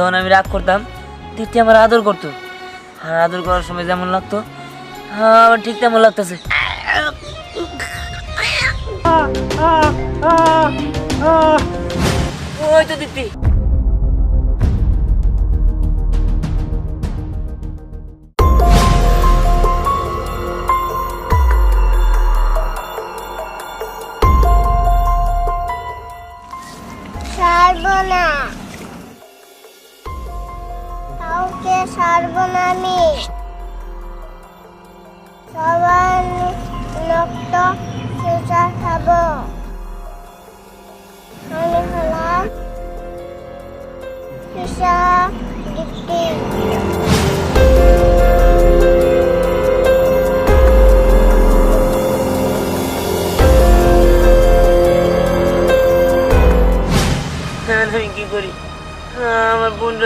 যখন আমি রাগ করতাম দীপ্তি আমার আদর করতো। আর আদর করার সময় যেমন লাগতো হ্যাঁ আমার ঠিক তেমন লাগতেছে। ওই তো দীপ্তি।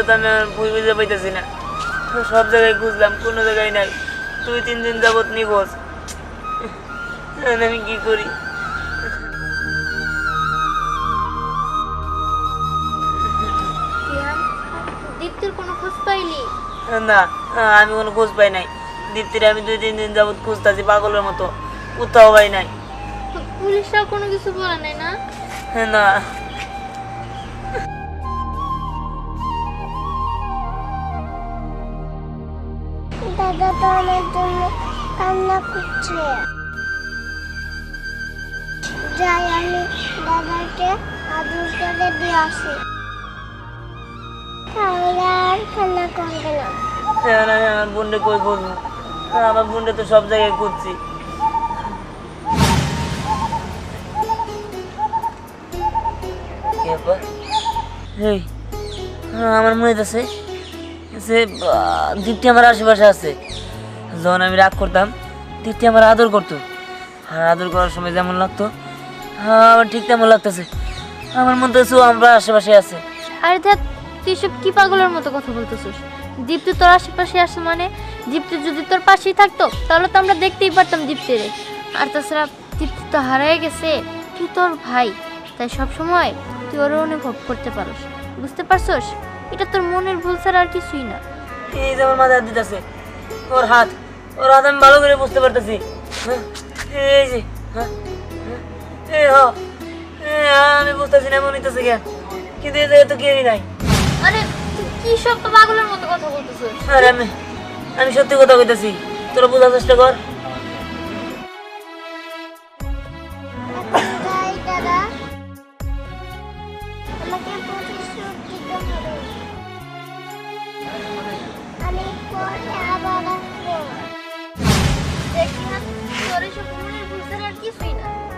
তো আমি বুঝতে পাইতেছি না। সব জায়গায় খুঁজলাম কোনো জায়গায় নাই। দুই তিন দিন যাবত নিখোঁজ। আমি কি করি? দীপ্তির কোনো খোঁজ পাইলি? না আমি কোনো খোঁজ পাই নাই। দীপ্তির আমি দুই তিন দিন খুঁজতেছি পাগলের মতো। কোথাও পাই নাই। পুলিশরাও কোনো কিছু বলে নাই না? না। আমার জন্য কান্না করছে। যাই আমি দাদাকে আদর করে দিয়ে আসি। তাহলে আর কান্না করবে না। এখন আমি আমার বোনটা কই হ্যাঁ, আমার বোনটা তো সব জায়গায় খুঁজছি কি ব্যাপার? হ্যাঁ, আমার মনে আছে আমার আশেপাশে আছে। যখন আমি রাগ করতাম দীপ্তি আমার আদর করতো। আর আদর করার সময় যেমন লাগতো হ্যাঁ, আমার ঠিক তেমন লাগতেছে। আমার মনে হচ্ছে আমার আশেপাশে আছে। আরে দেখ তুই সব কি পাগলের মতো কথা বলতেছিস? দীপ্তি তোর আশেপাশে আসে মানে? দীপ্তি যদি তোর পাশেই থাকতো তাহলে তো আমরা দেখতেই পারতাম দীপ্তিরে। আর তাছাড়া দীপ্তি তো হারাই গেছে তুই তোর ভাই। তাই সব সময় তুই ওর অনুভব করতে পারস। বুঝতে পারছস? এটা তোর মনের ভুল ছাড়া আর কিছুই না। এই যে আমার মাথায় দিতেছে ওর হাত। ওর হাত আমি ভালো করে বুঝতে পারতেছি। হ্যাঁ, এই যে হ্যাঁ, হ্যাঁ, এই হ আমি বুঝতেছি না মনে হইতেছে কেন? কিন্তু এই জায়গায় তো কেউই নাই। আরে কি সব পাগলের মতো কথা বলতেছিস? আর আমি আমি সত্যি কথা কইতেছি তোরা বোঝার চেষ্টা কর।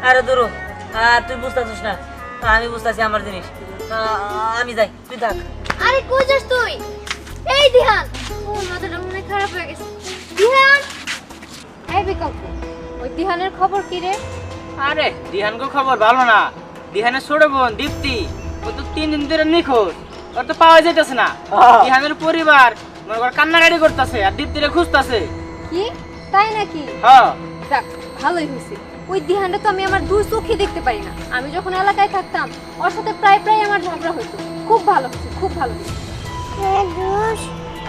আরে দূর আর তুই বুঝতেছিস না। আমি বুঝতেছি আমার জিনিস। আমি যাই তুই থাক। আরে কই যাস তুই? এই দিহান ও মাথাটা মনে খারাপ হয়ে গেছে। দিহান! এই বিকল্প ওই দিহানের খবর কি রে? আরে দিহানকে খবর ভালো না। দিহানের ছোট বোন দীপ্তি ও তো তিন দিন ধরে নিখোঁজ। ওর তো পাওয়া যাইতেছে না। দিহানের পরিবার মনে কর কান্নাকাটি করতেছে আর দীপ্তিরে খুঁজতেছে। কি? তাই নাকি? হ্যাঁ। যাক ভালোই হয়েছে। ওই দিহানটা তো আমি আমার দুই চোখে দেখতে পারি না। আমি যখন এলাকায় থাকতাম ওর সাথে প্রায় প্রায় আমার ঝগড়া হতো খুব ভালো হচ্ছে খুব ভালো হ্যাঁ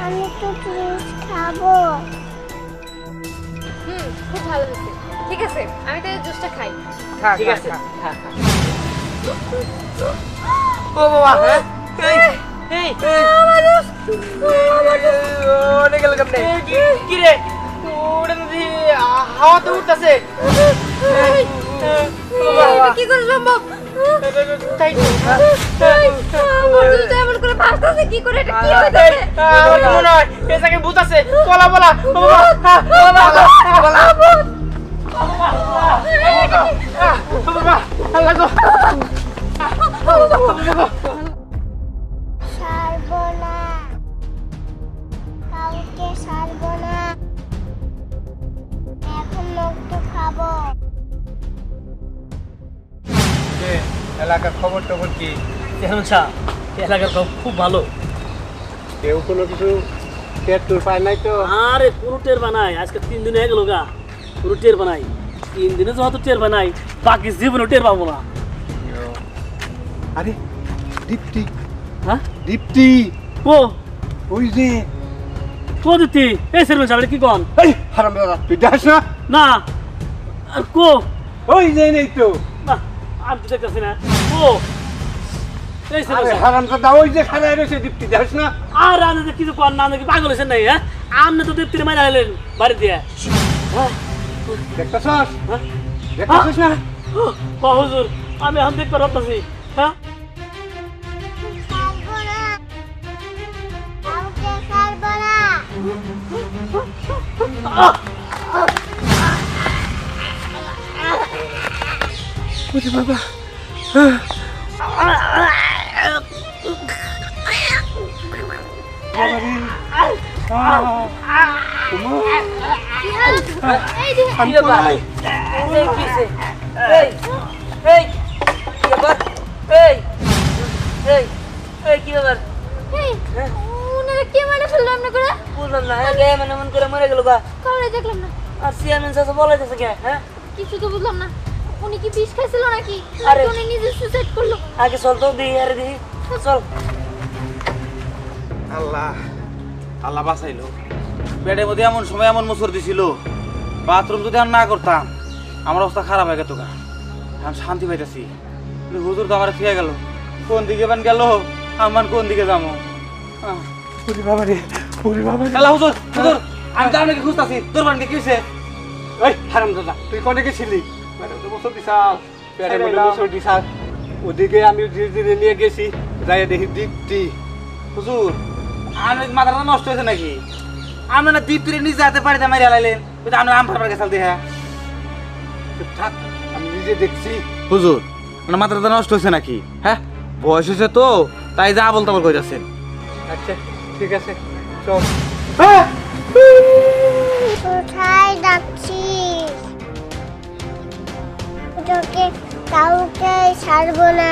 আমি তো খাব। হুম খুব ভালো হয়েছে ঠিক আছে আমি তাহলে জুসটা খাই। ঠিক আছে ও বাবা হ্যাঁ? এই এই অনেক গেল কি রে? নদী হাওয়াতে উঠতেছে। কি করে সম্ভব তাই এমন করে কি করে মনে হয় এ জায়গায় ভূত আছে বলা বলা বলা খবর টবর শাহ এলাকার সব খুব ভালো। কেউ কোনো কিছু টের টুর পায় নাই তো? আরে পুরো টের বানাই আজকে তিন দিন হয়ে গেল গা। পুরো টের বানাই তিন দিনে যত টের বানাই বাকি জীবনে টের পাবো না। আরে দীপ্তি। হ্যাঁ? দীপ্তি। কো ওই যে। কো দিতি এই চেয়ারম্যান সাহেব কি কন? এই হারাম দাদা তুই যাস না। না। আর কো? ওই যে নেই তো। তো দেখতেছি না। এই আরে চেয়ারম্যান সাহেব হারাম দাদা ওই যে খারায় রয়েছে দীপ্তি যাস না। আর আমি তো কিছু কর না পাগল হয়েছেন নাই হ্যাঁ? আপনি তো দীপ্তির মাইরা এলেন বাড়ি দিয়ে। হ্যাঁ? না? ও হুজুর আমি এখন দেখতে পারতাছি হ্যাঁ? ছাড়বো কি বুঝলাম না মানে মন করে মরে গেল গা কাউরে দেখলাম না আর চেয়ারম্যান সাহেব বলাইতেছে কে হ্যাঁ কিছু তো বুঝলাম না উনি কি বিষ খাইছিল নাকি আরে। উনি নিজে সুসাইড করল আগে চল তো দিই আরে দিই চল আল্লাহ আল্লাহ বাঁচাইলো। পেটের মধ্যে এমন সময় এমন মুসর দিছিল বাথরুম যদি আর না করতাম আমার অবস্থা খারাপ হয়ে গেত গা। আমি শান্তি পাইতেছি। হুজুর তো আমার ফিরে গেল। কোন দিকে বান গেল? আমার কোন দিকে যাব? আহ। বাবা রে ওরে বাবা রে। হুজুর হুজুর আমি তো আপনাকে খুঁজতেছি। তোর বাড়ি কি হয়েছে ওই হারাম দাদা তুই কোনে গেছিলি? ম্যাডাম তো বছর দিছাস পেটের মধ্যে বছর দিছাস ওদিকে আমি ধীরে ধীরে নিয়ে গেছি যাই দেখি দীপ্তি। হুজুর আমি মাথাটা নষ্ট হয়েছে নাকি? আমি না দ্বীপ তীরে নিজে হাতে পাড়িতে মারি আলাইলেন আমি আম ফারবার গেছাল দিয়ে চুপ থাক আমি নিজে দেখছি। হুজুর। মানে মাথাটা নষ্ট হয়েছে নাকি? হ্যাঁ? বয়স হয়েছে তো তাই যা বলতে বল কইতাছেন আচ্ছা ঠিক আছে চল। কোথায় যাচ্ছিস? তোকে কাউকে ছাড়বো না।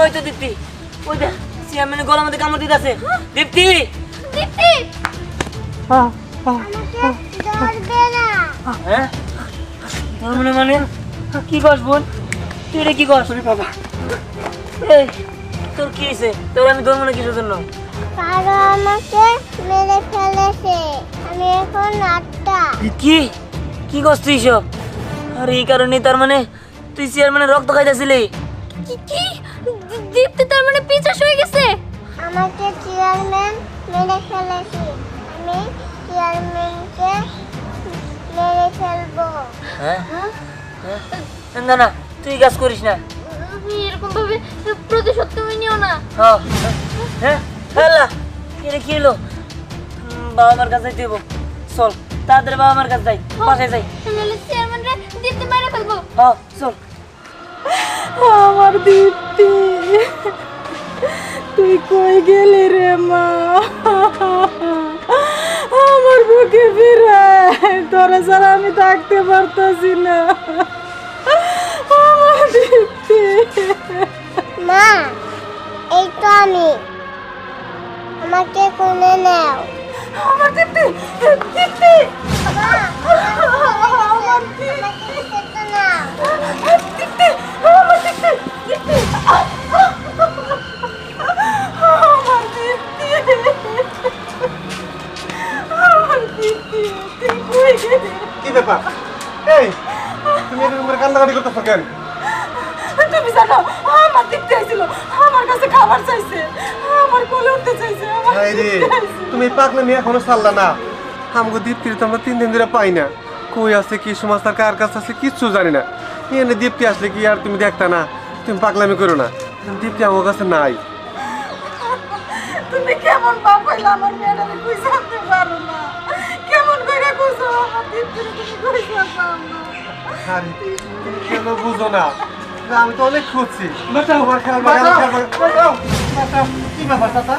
ওই তো দীপ্তি ওই দেখ চেয়ারম্যানের গলার মধ্যে কামড় দিতেছে। দীপ্তি! দীপ্তি! আমাকে ধরবে না। হ্যাঁ? তোর মনে মানে? কি কস বোন? তুই এটা কি কস বাবা। এই তোর কি হয়েছে? তোর আমি তোর মনে কিসের জন্য? কারও আমাকে মেরে ফেলেছে। আমি এখন আটটা। কি? কি কস তুই সব? আর এই কারণে তার মানে তুই চেয়ারম্যানের রক্ত খাইতেছিলি। কি কি? দীপ্তি তার মানে পিছাস হয়ে গেছে। আমাকে চেয়ারম্যান মেরে ফেলেছে। আমি চেয়ারম্যানকে মেরে ফেলব। হ্যাঁ? না না তুই কাজ করিস না। এরকম ভাবে প্রতিশোধ তুমি নিও না। হ্যাঁ হ্যাঁ হ্যাঁ এটা কি হলো? বাবা মার কাছে হইব। চল তাড়াতাড়ি বাবা মার কাছে যাই বাসায় যাই। নাহলে দীপ্তি মেরে ফেলব। হ্যাঁ চল আমার দীপ্তি তুই কই গেলি রে মা? আমার বুকে ফিরে তোরা ছাড়া আমি থাকতে পারতাছি না। আমার দীপ্তি মা এই তো আমি। আমাকে কোলে নাও। আমার দীপ্তি দীপ্তি মা কি ব্যাপার? এই তুমি এরকম করে কান্নাকাটি করতেছো কেন? তুমি জানো আমার দীপ্তি আইছিল আমার কাছে খাবার চাইছে আমার কোলে উঠতে চাইছে আমার। তুমি পাকনামি এখনও ছাড়লা না। আমাকে দীপ্তির তো আমরা তিন দিন ধরে পাই না। কই আছে কি সমাজতার কার কাছে আছে কিচ্ছু জানি না। এনে দীপ্তি আসলে কি আর তুমি দেখতা না তুমি পাগলামি করো না। দীপ্তি আমার কাছে নাই। তুমি কেমন বাপ হইলা আমার মেয়েটা কই জানতে পারো না। কেমন করে কইছো আমার দীপ্তি তুমি কই জানতাম না। আরে তুমি কেন বুঝো না? আমি তো অনেক খুঁজছি। রাখো, আমার খেয়াল রাখো। কি ব্যাপার চাচা?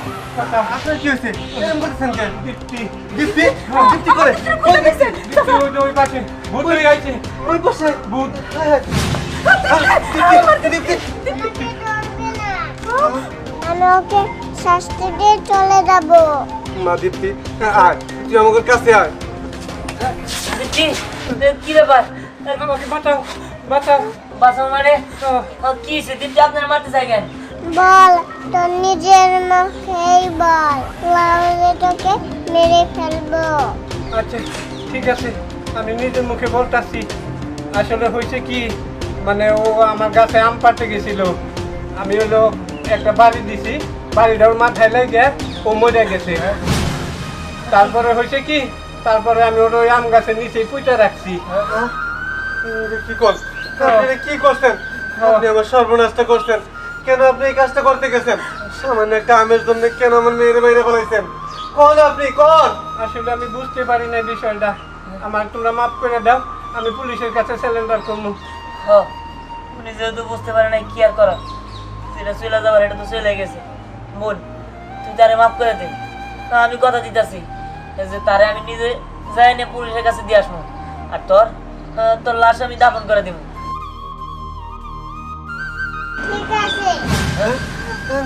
আপনার কি হয়েছে? এরকম করতেছেন কেন? দীপ্তি দীপ্তি দীপ্তি করে। দীপ্তি ওই পাশে ভূত হয়ে গেছে ওই পাশে। ভূত। হ্যাঁ, হ্যাঁ। আমি ওকে শাস্তি দিয়ে চলে যাব। মা দীপ্তি আয়। তুই আমাদের কাছে আয়। দীপ্তি কি ব্যাপার? আমাকে বাঁচাও বাঁচাও। বাসা মানে? কি হয়েছে? দীপ্তি আপনার মারতে চাই কেন বল তোর নিজের মুখেই বল। নাহলে তোকে মেরে ফেলব। আচ্ছা ঠিক আছে। আমি নিজের মুখে বলতাছি। আসলে হয়েছে কি মানে ও আমার গাছে আম পাড়তে গেছিল। আমি হলো একটা বাড়ি দিছি। বাড়িটা ওর মাথায় লেগে ও মরে গেছে। তারপরে হয়েছে কি তারপরে আমি ওর ওই আম গাছের নিচে পুঁতে রাখছি। কি কর আপনি কি করছেন? আপনি আমার সর্বনাশটা করছেন। কেন আপনি এই কাজটা করতে গেছেন? সামান্য একটা আমের জন্য কেন আমার মেয়ের বাইরে বলাইছেন কোন আপনি কোন আসলে আমি বুঝতে পারি না বিষয়টা। আমার তোমরা মাফ করে দাও আমি পুলিশের কাছে সিলিন্ডার করব উনি যেহেতু বুঝতে পারে না কি আর করার সেটা চলে যাবার এটা তো চলে গেছে। বোন তুই তারে মাফ করে দে। তা আমি কথা দিতেছি। যে তারে আমি নিজে যাই না পুলিশের কাছে দিয়ে আসব। আর তোর তোর লাশ আমি দাফন করে দিব।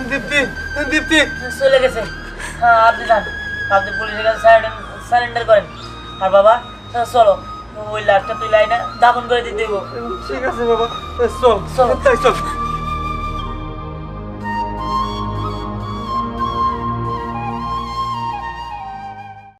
দীপ্তি দীপ্তি। চলে গেছে। হ্যাঁ আপনি যান। আপনি পুলিশের কাছে সারেন্ডার করেন। আর বাবা চলো। ওই লাশটা তুই লাইনে দাপন করে দিতে দেবো ঠিক আছে বাবা চল। চল। তাই চল।